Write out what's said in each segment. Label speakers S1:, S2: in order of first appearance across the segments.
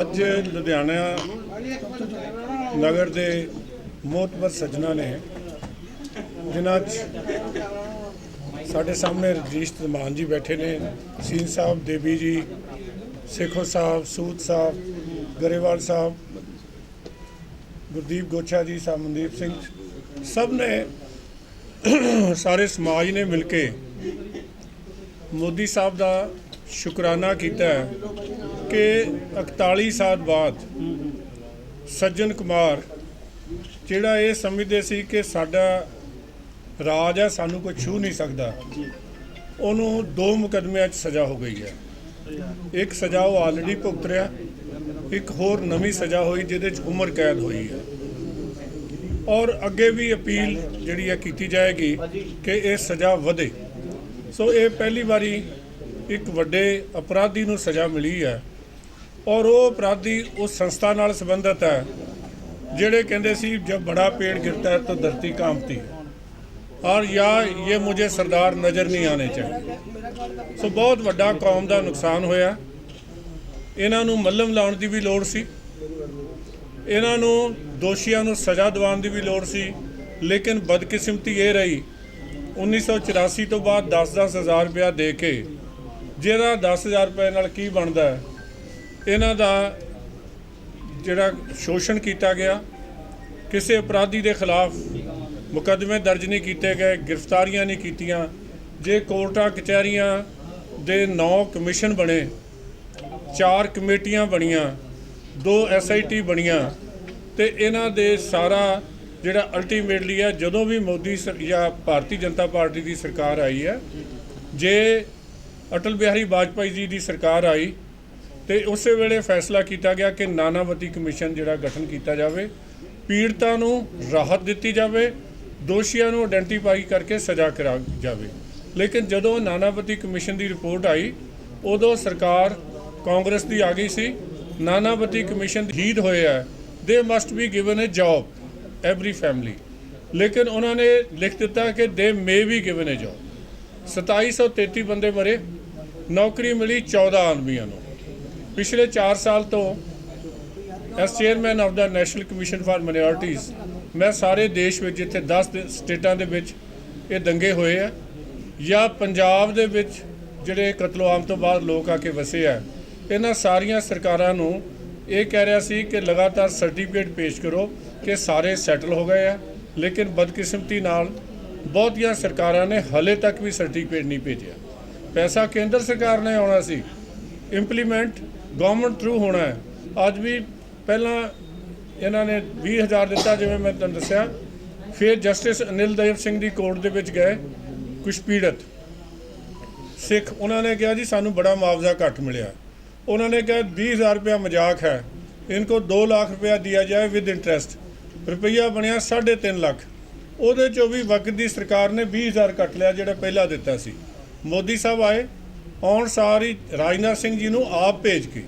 S1: ਅੱਜ ਲੁਧਿਆਣਾ ਨਗਰ ਦੇ ਮੋਤਬਰ ਸੱਜਣਾ ਨੇ ਜਿਨ੍ਹਾਂ 'ਚ ਸਾਡੇ ਸਾਹਮਣੇ ਰਜੀਸ਼ ਧਮਾਨ ਜੀ ਬੈਠੇ ਨੇ, ਸੀਨ ਸਾਹਿਬ, ਦੇਵੀ ਜੀ, ਸੇਖੋ ਸਾਹਿਬ ਸੂਦ ਸਾਹਿਬ, ਗਰੇਵਾਲ ਸਾਹਿਬ, ਗੁਰਦੀਪ ਗੋਛਾ ਜੀ ਸਾਹਿਬ ਮਨਦੀਪ ਸਿੰਘ ਸਭ ਨੇ ਸਾਰੇ ਸਮਾਜ ਨੇ ਮਿਲ ਕੇ ਮੋਦੀ ਸਾਹਿਬ ਦਾ ਸ਼ੁਕਰਾਨਾ ਕੀਤਾ ਹੈ। ਕਿ 41 ਸਾਲ ਬਾਅਦ ਸੱਜਣ ਕੁਮਾਰ, ਜਿਹੜਾ ਇਹ ਸਮਝਦੇ ਸੀ ਕਿ ਸਾਡਾ ਰਾਜ ਹੈ ਸਾਨੂੰ ਕੋਈ ਛੂ ਨਹੀਂ ਸਕਦਾ, ਉਹਨੂੰ ਦੋ ਮੁਕਦਮਿਆਂ 'ਚ ਸਜ਼ਾ ਹੋ ਗਈ ਹੈ। ਇੱਕ ਸਜ਼ਾ ਉਹ ਆਲਰੇਡੀ ਭੁਗਤ ਰਿਹਾ, ਇੱਕ ਹੋਰ ਨਵੀਂ ਸਜ਼ਾ ਹੋਈ, ਜਿਹਦੇ 'ਚ ਉਮਰ ਕੈਦ ਹੋਈ ਹੈ। ਔਰ ਅੱਗੇ ਵੀ ਅਪੀਲ ਜਿਹੜੀ ਹੈ ਕੀਤੀ ਜਾਏਗੀ ਕਿ ਇਹ ਸਜ਼ਾ ਵਧੇ। ਸੋ ਇਹ ਪਹਿਲੀ ਵਾਰੀ ਇੱਕ ਵੱਡੇ ਅਪਰਾਧੀ ਨੂੰ ਸਜ਼ਾ ਮਿਲੀ ਹੈ। ਔਰ ਉਹ ਅਪਰਾਧੀ ਉਸ ਸੰਸਥਾ ਨਾਲ ਸੰਬੰਧਿਤ ਹੈ, ਜਿਹੜੇ ਕਹਿੰਦੇ ਸੀ, ਜਬ ਬੜਾ ਪੇੜ ਗਿਰਤਾ ਹੈ, ਤਾਂ ਧਰਤੀ ਕਾਂਪਤੀ ਹੈ। ਔਰ ਯਾ ਇਹ ਮੁਝੇ ਸਰਦਾਰ ਨਜ਼ਰ ਨਹੀਂ ਆਣੇ ਚਾਹੀਦੇ। ਸੋ ਬਹੁਤ ਵੱਡਾ ਕੌਮ ਦਾ ਨੁਕਸਾਨ ਹੋਇਆ। ਇਹਨਾਂ ਨੂੰ ਮੱਲਮ ਲਾਉਣ ਦੀ ਵੀ ਲੋੜ ਸੀ। ਇਹਨਾਂ ਨੂੰ ਦੋਸ਼ੀਆਂ ਨੂੰ ਸਜ਼ਾ ਦਿਵਾਉਣ ਦੀ ਵੀ ਲੋੜ ਸੀ। ਲੇਕਿਨ ਬਦਕਿਸਮਤੀ ਇਹ ਰਹੀ 1984 ਤੋਂ ਬਾਅਦ 10-10 ਹਜ਼ਾਰ ਰੁਪਇਆ ਦੇ ਕੇ, ਜਿਹਦਾ 10000 ਰੁਪਏ ਨਾਲ ਕੀ ਬਣਦਾ ਹੈ ਇਹਨਾਂ ਦਾ ਜਿਹੜਾ ਸ਼ੋਸ਼ਣ ਕੀਤਾ ਗਿਆ, ਕਿਸੇ ਅਪਰਾਧੀ ਦੇ ਖਿਲਾਫ ਮੁਕੱਦਮੇ ਦਰਜ ਨਹੀਂ ਕੀਤੇ ਗਏ, ਗ੍ਰਿਫਤਾਰੀਆਂ ਨਹੀਂ ਕੀਤੀਆਂ, ਜੇ ਕੋਰਟਾਂ, ਕਚਹਿਰੀਆਂ ਦੇ 9 ਕਮਿਸ਼ਨ ਬਣੇ, ਚਾਰ ਕਮੇਟੀਆਂ ਬਣੀਆਂ, ਦੋ ਐਸਆਈਟੀ ਬਣੀਆਂ, ਤੇ ਇਹਨਾਂ ਦੇ ਸਾਰਾ ਜਿਹੜਾ ਅਲਟੀਮੇਟਲੀ ਹੈ ਜਦੋਂ ਵੀ ਮੋਦੀ ਸਰ- ਜਾਂ ਭਾਰਤੀ ਜਨਤਾ ਪਾਰਟੀ ਦੀ ਸਰਕਾਰ ਆਈ ਹੈ, ਜੇ ਅਟਲ ਬਿਹਾਰੀ ਵਾਜਪਾਈ ਜੀ ਦੀ ਸਰਕਾਰ ਆਈ ਤੇ ਉਸੇ ਵੇਲੇ ਫੈਸਲਾ ਕੀਤਾ ਗਿਆ ਕਿ ਨਾਨਾਵਤੀ ਕਮਿਸ਼ਨ ਜਿਹੜਾ ਗਠਨ ਕੀਤਾ ਜਾਵੇ, ਪੀੜਤਾਂ ਨੂੰ ਰਾਹਤ ਦਿੱਤੀ ਜਾਵੇ, ਦੋਸ਼ੀਆਂ ਨੂੰ ਆਇਡੈਂਟੀਫਾਈ ਕਰਕੇ ਸਜ਼ਾ ਕਰਾ ਜਾਵੇ। ਲੇਕਿਨ ਜਦੋਂ ਨਾਨਾਵਤੀ ਕਮਿਸ਼ਨ ਦੀ ਰਿਪੋਰਟ ਆਈ, ਉਦੋਂ ਸਰਕਾਰ ਕਾਂਗਰਸ ਦੀ ਆ ਗਈ ਸੀ। ਨਾਨਾਵਤੀ ਕਮਿਸ਼ਨ ਹੀਦ ਹੋਇਆ they must be given a job every family ਲੇਕਿਨ ਉਹਨਾਂ ਨੇ ਲਿਖ ਦਿੱਤਾ ਕਿ ਦੇ ਮੇ ਵੀ ਗਿਵਨ ਅ ਜੌਬ 2733 ਬੰਦੇ ਮਰੇ। ਨੌਕਰੀ ਮਿਲੀ 14 ਆਦਮੀਆਂ ਨੂੰ। ਪਿਛਲੇ 4 ਸਾਲ ਤੋਂ as chairman of the National Commission for Minorities ਮੈਂ ਸਾਰੇ ਦੇਸ਼ ਵਿੱਚ ਜਿੱਥੇ 10 ਸਟੇਟਾਂ ਦੇ ਵਿੱਚ ਇਹ ਦੰਗੇ ਹੋਏ ਆ ਜਾਂ ਪੰਜਾਬ ਦੇ ਵਿੱਚ ਜਿਹੜੇ ਕਤਲੋਆਮ ਤੋਂ ਬਾਅਦ ਲੋਕ ਆ ਕੇ ਵਸੇ ਆ, ਇਹਨਾਂ ਸਾਰੀਆਂ ਸਰਕਾਰਾਂ ਨੂੰ ਇਹ ਕਹਿ ਰਿਹਾ ਸੀ ਕਿ ਲਗਾਤਾਰ ਸਰਟੀਫਿਕੇਟ ਪੇਸ਼ ਕਰੋ ਕਿ ਸਾਰੇ ਸੈਟਲ ਹੋ ਗਏ ਆ, ਲੇਕਿਨ ਬਦਕਿਸਮਤੀ ਨਾਲ ਬਹੁਤੀਆਂ ਸਰਕਾਰਾਂ ਨੇ ਹਲੇ ਤੱਕ ਵੀ ਸਰਟੀਫਿਕੇਟ ਨਹੀਂ ਭੇਜਿਆ। ਪੈਸਾ ਕੇਂਦਰ ਸਰਕਾਰ ਨੇ ਆਉਣਾ ਸੀ। ਇੰਪਲੀਮੈਂਟ ਗਵਰਨਮੈਂਟ ਥਰੂ ਹੋਣਾ ਹੈ। ਅੱਜ ਵੀ ਪਹਿਲਾਂ ਇਹਨਾਂ ਨੇ 20000 ਦਿੱਤਾ, ਜਿਵੇਂ ਮੈਂ ਤੁਹਾਨੂੰ ਦੱਸਿਆ। ਫਿਰ ਜਸਟਿਸ ਅਨਿਲ ਦੇਵ ਸਿੰਘ ਦੀ ਕੋਰਟ ਦੇ ਵਿੱਚ ਗਏ ਕੁਝ ਪੀੜਤ। ਸਿੱਖ, ਉਹਨਾਂ ਨੇ ਕਿਹਾ ਜੀ, ਸਾਨੂੰ ਬੜਾ ਮੁਆਵਜ਼ਾ ਘੱਟ ਮਿਲਿਆ। ਉਹਨਾਂ ਨੇ ਕਿਹਾ 20000 ਰੁਪਇਆ ਮਜ਼ਾਕ ਹੈ। ਇਨਕੋ 2 ਲੱਖ ਰੁਪਇਆ ਦਿਆ ਜਾਏ ਵਿਦ ਇੰਟਰਸਟ ਰੁਪਈਆ ਬਣਿਆ 3.5 ਲੱਖ। ਉਹਦੇ ਚੋਂ ਵੀ ਵਕਤ ਦੀ ਸਰਕਾਰ ਨੇ 20000 ਕੱਟ ਲਿਆ, ਜਿਹੜਾ ਪਹਿਲਾਂ ਦਿੱਤਾ ਸੀ। ਮੋਦੀ ਸਾਹਿਬ ਆਏ ਆਉਣ ਸਾਰੀ ਰਾਜਨਾਥ ਸਿੰਘ ਜੀ ਨੂੰ ਆਪ ਭੇਜ ਕੇ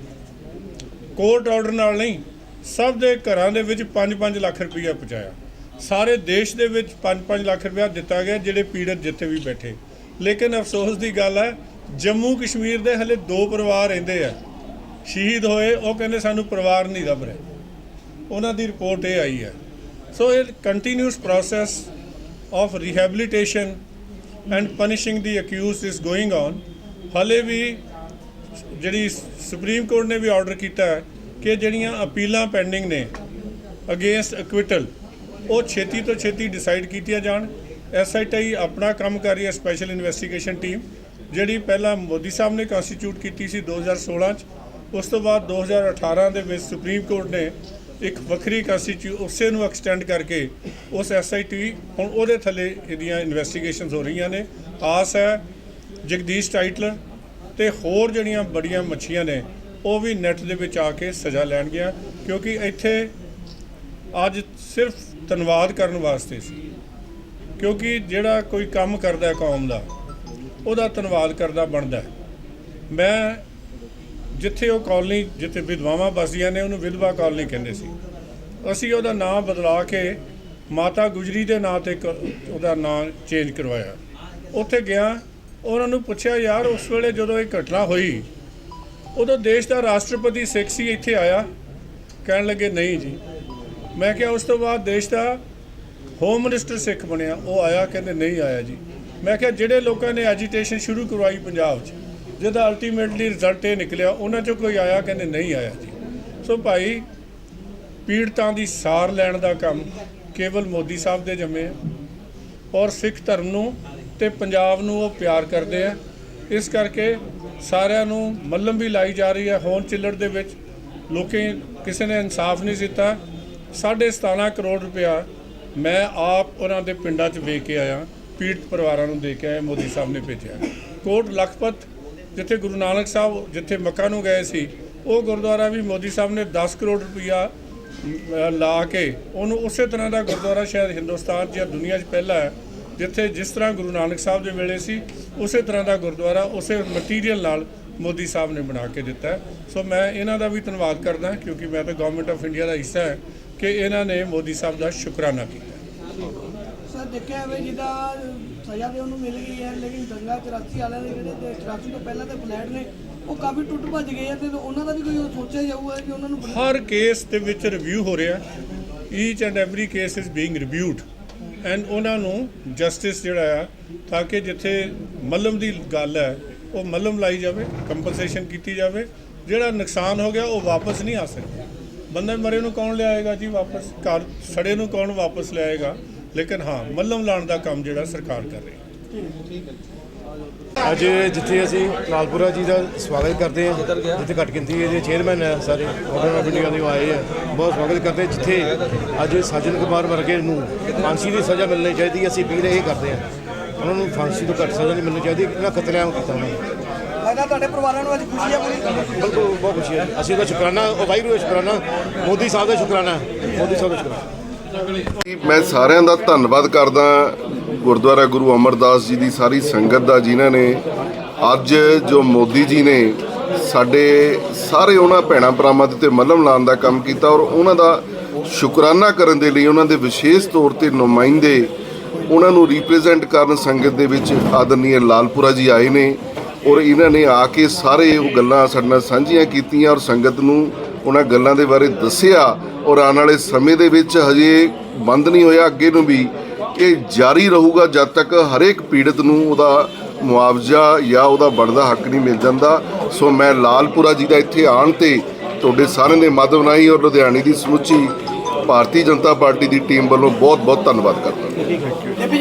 S1: ਕੋਰਟ ਆਰਡਰ ਨਾਲ ਨਹੀਂ, ਸਭ ਦੇ ਘਰਾਂ ਦੇ ਵਿੱਚ 5-5 ਲੱਖ ਰੁਪਈਆ ਪਹੁੰਚਾਇਆ। ਸਾਰੇ ਦੇਸ਼ ਦੇ ਵਿੱਚ 5-5 ਲੱਖ ਰੁਪਇਆ ਦਿੱਤਾ ਗਿਆ, ਜਿਹੜੇ ਪੀੜਤ ਜਿੱਥੇ ਵੀ ਬੈਠੇ। ਲੇਕਿਨ ਅਫਸੋਸ ਦੀ ਗੱਲ ਹੈ, ਜੰਮੂ ਕਸ਼ਮੀਰ ਦੇ ਹਲੇ ਦੋ ਪਰਿਵਾਰ ਰਹਿੰਦੇ ਆ। ਸ਼ਹੀਦ ਹੋਏ, ਉਹ ਕਹਿੰਦੇ ਸਾਨੂੰ ਪਰਿਵਾਰ ਨਹੀਂ ਲੱਭ ਰਿਹਾ। ਉਹਨਾਂ ਦੀ ਰਿਪੋਰਟ ਇਹ ਆਈ ਹੈ। ਸੋ ਇਹ continuous process of rehabilitation and punishing the accused is going on ਹਾਲੇ ਵੀ ਜਿਹੜੀ ਸੁਪਰੀਮ ਕੋਰਟ ਨੇ ਵੀ ਆਰਡਰ ਕੀਤਾ ਹੈ ਕਿ ਜਿਹੜੀਆਂ ਅਪੀਲਾਂ ਪੈਂਡਿੰਗ ਨੇ ਅਗੇਂਸਟ ਐਕਵਿਟਲ ਉਹ ਛੇਤੀ ਤੋਂ ਛੇਤੀ ਡਿਸਾਈਡ ਕੀਤੀਆਂ ਜਾਣ। ਐਸਆਈਟੀ ਆਪਣਾ ਕੰਮ ਕਰ ਰਹੀ ਹੈ ਸਪੈਸ਼ਲ ਇਨਵੈਸਟੀਗੇਸ਼ਨ ਟੀਮ ਜਿਹੜੀ ਪਹਿਲਾਂ ਮੋਦੀ ਸਾਹਿਬ ਨੇ ਕਨਸਟੀਟਿਊਟ ਕੀਤੀ ਸੀ 2016 ਚ। ਉਸ ਤੋਂ ਬਾਅਦ 2018 ਦੇ ਵਿੱਚ ਸੁਪਰੀਮ ਕੋਰਟ ਨੇ ਇੱਕ ਵੱਖਰੀ ਕਨਸਟੀਟਿਊ ਉਸੇ ਨੂੰ ਐਕਸਟੈਂਡ ਕਰਕੇ ਉਸ ਐਸਆਈਟੀ ਹੁਣ ਉਹਦੇ ਥੱਲੇ ਇਹਦੀਆਂ ਇਨਵੈਸਟੀਗੇਸ਼ਨਸ ਹੋ ਰਹੀਆਂ ਨੇ। ਆਸ ਹੈ ਜਗਦੀਸ਼ ਟਾਈਟਲਰ ਤੇ ਹੋਰ ਜਿਹੜੀਆਂ ਬੜੀਆਂ ਮੱਛੀਆਂ ਨੇ, ਉਹ ਵੀ ਨੈਟ ਦੇ ਵਿੱਚ ਆ ਕੇ ਸਜ਼ਾ ਲੈਣਗੀਆਂ, ਕਿਉਂਕਿ ਇੱਥੇ ਅੱਜ ਸਿਰਫ ਧੰਨਵਾਦ ਕਰਨ ਵਾਸਤੇ ਸੀ। ਕਿਉਂਕਿ ਜਿਹੜਾ ਕੋਈ ਕੰਮ ਕਰਦਾ ਕੌਮ ਦਾ, ਉਹਦਾ ਧੰਨਵਾਦ ਕਰਦਾ ਬਣਦਾ ਮੈਂ ਜਿੱਥੇ ਉਹ ਕਾਲਨੀ ਜਿੱਥੇ ਵਿਧਵਾਵਾਂ ਬਸਦੀਆਂ ਨੇ, ਉਹਨੂੰ ਵਿਧਵਾ ਕਾਲਨੀ ਕਹਿੰਦੇ ਸੀ। ਅਸੀਂ ਉਹਦਾ ਨਾਮ ਬਦਲਾ ਕੇ ਮਾਤਾ ਗੁਜਰੀ ਦੇ ਨਾਂ ਤੇ ਕ- ਉਹਦਾ ਨਾਮ ਚੇਂਜ ਕਰਵਾਇਆ। ਉੱਥੇ ਗਿਆ ਉਹਨਾਂ ਨੂੰ ਪੁੱਛਿਆ, ਯਾਰ, ਉਸ ਵੇਲੇ ਜਦੋਂ ਇਹ ਘਟਨਾ ਹੋਈ, ਉਦੋਂ ਦੇਸ਼ ਦਾ ਰਾਸ਼ਟਰਪਤੀ ਸਿੱਖ ਸੀ, ਇੱਥੇ ਆਇਆ? ਕਹਿਣ ਲੱਗੇ, ਨਹੀਂ ਜੀ। ਮੈਂ ਕਿਹਾ, ਉਸ ਤੋਂ ਬਾਅਦ ਦੇਸ਼ ਦਾ ਹੋਮ ਮਿਨਿਸਟਰ ਸਿੱਖ ਬਣਿਆ। ਉਹ ਆਇਆ, ਕਹਿੰਦੇ, ਨਹੀਂ ਆਇਆ ਜੀ। ਮੈਂ ਕਿਹਾ, ਜਿਹੜੇ ਲੋਕਾਂ ਨੇ ਐਜੀਟੇਸ਼ਨ ਸ਼ੁਰੂ ਕਰਵਾਈ ਪੰਜਾਬ 'ਚ, ਜਿਹਦਾ ਅਲਟੀਮੇਟਲੀ ਰਿਜ਼ਲਟ ਇਹ ਨਿਕਲਿਆ, ਉਹਨਾਂ 'ਚੋਂ ਕੋਈ ਆਇਆ? ਕਹਿੰਦੇ, ਨਹੀਂ ਆਇਆ ਜੀ। ਸੋ ਭਾਈ, ਪੀੜਤਾਂ ਦੀ ਸਾਰ ਲੈਣ ਦਾ ਕੰਮ ਕੇਵਲ ਮੋਦੀ ਸਾਹਿਬ ਦੇ ਜੰਮੇ ਆ ਔਰ ਸਿੱਖ ਧਰਮ ਨੂੰ ਤੇ ਪੰਜਾਬ ਨੂੰ ਉਹ ਪਿਆਰ ਕਰਦੇ ਆ। ਇਸ ਕਰਕੇ ਸਾਰਿਆਂ ਨੂੰ ਮੱਲਮ ਵੀ ਲਾਈ ਜਾ ਰਹੀ ਹੈ। ਹੋਣ ਚਿੱਲੜ ਦੇ ਵਿੱਚ ਲੋਕੀ ਕਿਸੇ ਨੇ ਇਨਸਾਫ ਨਹੀਂ ਦਿੱਤਾ। ਸਾਢੇ 17 ਕਰੋੜ ਰੁਪਇਆ ਮੈਂ ਆਪ ਉਹਨਾਂ ਦੇ ਪਿੰਡਾਂ 'ਚ ਵੇਖ ਕੇ ਆਇਆ। ਪੀੜਤ ਪਰਿਵਾਰਾਂ ਨੂੰ ਦੇ ਕੇ ਆਇਆ। ਮੋਦੀ ਸਾਹਿਬ ਨੇ ਭੇਜਿਆ। ਕੋਟ ਲਖਪਤ ਜਿੱਥੇ ਗੁਰੂ ਨਾਨਕ ਸਾਹਿਬ ਜਿੱਥੇ ਮੱਕਾ ਨੂੰ ਗਏ ਸੀ, ਉਹ ਗੁਰਦੁਆਰਾ ਵੀ ਮੋਦੀ ਸਾਹਿਬ ਨੇ 10 ਕਰੋੜ ਰੁਪਇਆ ਲਾ ਕੇ ਉਹਨੂੰ ਉਸੇ ਤਰ੍ਹਾਂ ਦਾ ਗੁਰਦੁਆਰਾ ਸ਼ਾਇਦ ਹਿੰਦੁਸਤਾਨ 'ਚ ਜਾਂ ਦੁਨੀਆ 'ਚ ਪਹਿਲਾ ਹੈ। ਜਿੱਥੇ ਜਿਸ ਤਰ੍ਹਾਂ ਗੁਰੂ ਨਾਨਕ ਸਾਹਿਬ ਦੇ ਵੇਲੇ ਸੀ ਉਸੇ ਤਰ੍ਹਾਂ ਦਾ ਗੁਰਦੁਆਰਾ ਉਸੇ ਮਟੀਰੀਅਲ ਨਾਲ ਮੋਦੀ ਸਾਹਿਬ ਨੇ ਬਣਾ ਕੇ ਦਿੱਤਾ। ਸੋ ਮੈਂ ਇਹਨਾਂ ਦਾ ਵੀ ਧੰਨਵਾਦ ਕਰਦਾ ਕਿਉਂਕਿ ਮੈਂ ਤਾਂ ਗਵਰਨਮੈਂਟ ਆਫ ਇੰਡੀਆ ਦਾ ਹਿੱਸਾ ਹੈ ਕਿ ਇਹਨਾਂ ਨੇ ਮੋਦੀ ਸਾਹਿਬ ਦਾ ਸ਼ੁਕਰਾਨਾ ਕੀਤਾ
S2: ਸਰ ਦੇਖਿਆ ਹੋਵੇ ਜਿਹਦਾ ਸਜ਼ਾ ਤੇ ਉਹਨੂੰ ਮਿਲ ਗਈ ਹੈ ਲੇਕਿਨ ਦੰਗਾ 84 ਵਾਲਿਆਂ ਦੇ ਜਿਹੜੇ ਤੇ 84 ਤੋਂ ਪਹਿਲਾਂ ਦੇ ਫਲੈਟ ਨੇ ਉਹ ਕਾਫੀ ਟੁੱਟ ਭੱਜ ਗਏ ਆ ਤੇ ਉਹਨਾਂ ਦਾ ਵੀ ਕੋਈ ਸੋਚਿਆ ਜਾਊਗਾ ਕਿ ਉਹਨਾਂ ਨੂੰ
S1: ਹਰ ਕੇਸ ਦੇ ਵਿੱਚ ਰਿਵਿਊ ਹੋ ਰਿਹਾ each and every case is being reviewed and ਉਹਨਾਂ ਨੂੰ ਜਸਟਿਸ ਜਿਹੜਾ ਆ, ਤਾਂ ਕਿ ਜਿੱਥੇ ਮੱਲਮ ਦੀ ਗੱਲ ਹੈ, ਉਹ ਮੱਲਮ ਲਾਈ ਜਾਵੇ ਕੰਪਨਸੇਸ਼ਨ ਕੀਤੀ ਜਾਵੇ। ਜਿਹੜਾ ਨੁਕਸਾਨ ਹੋ ਗਿਆ, ਉਹ ਵਾਪਸ ਨਹੀਂ ਆ ਸਕਦਾ। ਬੰਦੇ ਮਰੇ ਨੂੰ ਕੌਣ ਲਿਆਏਗਾ ਜੀ ਵਾਪਸ? ਘਰ ਸੜੇ ਨੂੰ ਕੌਣ ਵਾਪਸ ਲਿਆਏਗਾ? ਲੇਕਿਨ ਹਾਂ, ਮੱਲਮ ਲਾਉਣ ਦਾ ਕੰਮ ਜਿਹੜਾ ਸਰਕਾਰ ਕਰ ਰਹੀ ਹੈ।
S3: ਅੱਜ ਜਿੱਥੇ ਅਸੀਂ ਲਾਲਪੁਰਾ ਜੀ ਦਾ ਸਵਾਗਤ ਕਰਦੇ ਹਾਂ ਜਿੱਥੇ ਘੱਟ ਗਿਣਤੀ ਦੇ ਚੇਅਰਮੈਨ ਹੈ ਸਾਰੇ ਆਰਡਰ ਆਫ ਇੰਡੀਆ ਦੇ ਆਏ ਆ ਬਹੁਤ ਸਵਾਗਤ ਕਰਦੇ ਜਿੱਥੇ ਅੱਜ ਸੱਜਣ ਕੁਮਾਰ ਵਰਗੇ ਨੂੰ ਫਾਂਸੀ ਦੀ ਸਜ਼ਾ ਮਿਲਣੀ ਚਾਹੀਦੀ ਅਸੀਂ ਅਪੀਲ ਇਹ ਕਰਦੇ ਹਾਂ ਉਹਨਾਂ ਨੂੰ ਫਾਂਸੀ ਤੋਂ ਘੱਟ ਸਜ਼ਾ ਨਹੀਂ ਮਿਲਣੀ ਚਾਹੀਦੀ ਇਹਨਾਂ ਕਤਲੇਆਮ ਕੀਤਾ ਉਹਨਾਂ ਨੇ।
S2: ਲੱਗਦਾ ਤੁਹਾਡੇ ਪਰਿਵਾਰਾਂ ਨੂੰ ਅੱਜ ਖੁਸ਼ੀ ਬੜੀ
S3: ਬਿਲਕੁਲ ਬਹੁਤ ਖੁਸ਼ੀ ਹੈ। ਅਸੀਂ ਉਹਦਾ ਸ਼ੁਕਰਾਨਾ ਵਾਹਿਗੁਰੂ ਦਾ ਸ਼ੁਕਰਾਨਾ ਮੋਦੀ ਸਾਹਿਬ ਦਾ ਸ਼ੁਕਰਾਨਾ ਮੋਦੀ ਸਾਹਿਬ ਦਾ ਸ਼ੁਕਰਾਨਾ।
S4: ਮੈਂ ਸਾਰਿਆਂ ਦਾ ਧੰਨਵਾਦ ਕਰਦਾ ਗੁਰਦੁਆਰਾ ਗੁਰੂ ਅਮਰਦਾਸ ਜੀ ਦੀ ਸਾਰੀ ਸੰਗਤ ਦਾ, ਜਿਨ੍ਹਾਂ ਨੇ ਅੱਜ ਜੋ ਮੋਦੀ ਜੀ ਨੇ ਸਾਡੇ ਸਾਰੇ ਉਹਨਾਂ ਭੈਣਾਂ ਭਰਾਵਾਂ ਦੇ ਤੇ ਮਲਮ ਲਾਉਣ ਦਾ ਕੰਮ ਕੀਤਾ ਔਰ ਉਹਨਾਂ ਦਾ ਸ਼ੁਕਰਾਨਾ ਕਰਨ ਦੇ ਲਈ ਉਹਨਾਂ ਦੇ ਵਿਸ਼ੇਸ਼ ਤੌਰ ਤੇ ਨੁਮਾਇੰਦੇ ਉਹਨਾਂ ਨੂੰ ਰਿਪਰੈਜ਼ੈਂਟ ਕਰਨ ਸੰਗਤ ਦੇ ਵਿੱਚ ਆਦਰਨੀय ਲਾਲਪੁਰਾ ਜੀ ਆਏ ਨੇ ਔਰ ਇਹਨਾਂ ਨੇ ਆ ਕੇ ਸਾਰੇ ਉਹ ਗੱਲਾਂ ਸਾਡੇ ਨਾਲ ਸਾਂਝੀਆਂ ਕੀਤੀਆਂ ਔਰ ਸੰਗਤ ਨੂੰ ਉਹਨਾਂ ਗੱਲਾਂ ਦੇ ਬਾਰੇ ਦੱਸਿਆ ਔਰ ਆਉਣ ਵਾਲੇ ਸਮੇਂ ਦੇ ਵਿੱਚ ਹਜੇ ਬੰਦ ਨਹੀਂ ਹੋਇਆ, ਅੱਗੇ ਨੂੰ ਵੀ ਇਹ ਜਾਰੀ ਰਹੂਗਾ ਜਦ ਤੱਕ ਹਰੇਕ ਪੀੜਤ ਨੂੰ ਉਹਦਾ ਮੁਆਵਜ਼ਾ ਜਾਂ ਉਹਦਾ ਬਣਦਾ ਹੱਕ ਨਹੀਂ ਮਿਲ ਜਾਂਦਾ। ਸੋ ਮੈਂ ਲਾਲਪੁਰਾ ਜੀ ਦਾ ਇੱਥੇ ਆਉਣ ਤੇ ਤੁਹਾਡੇ ਸਾਰਿਆਂ ਦੇ ਮਾਧਵ ਰਾਹੀਂ ਔਰ ਲੁਧਿਆਣੇ ਦੀ ਸਮੁੱਚੀ ਭਾਰਤੀ ਜਨਤਾ ਪਾਰਟੀ ਦੀ ਟੀਮ ਵੱਲੋਂ ਬਹੁਤ ਬਹੁਤ ਧੰਨਵਾਦ ਕਰਦਾ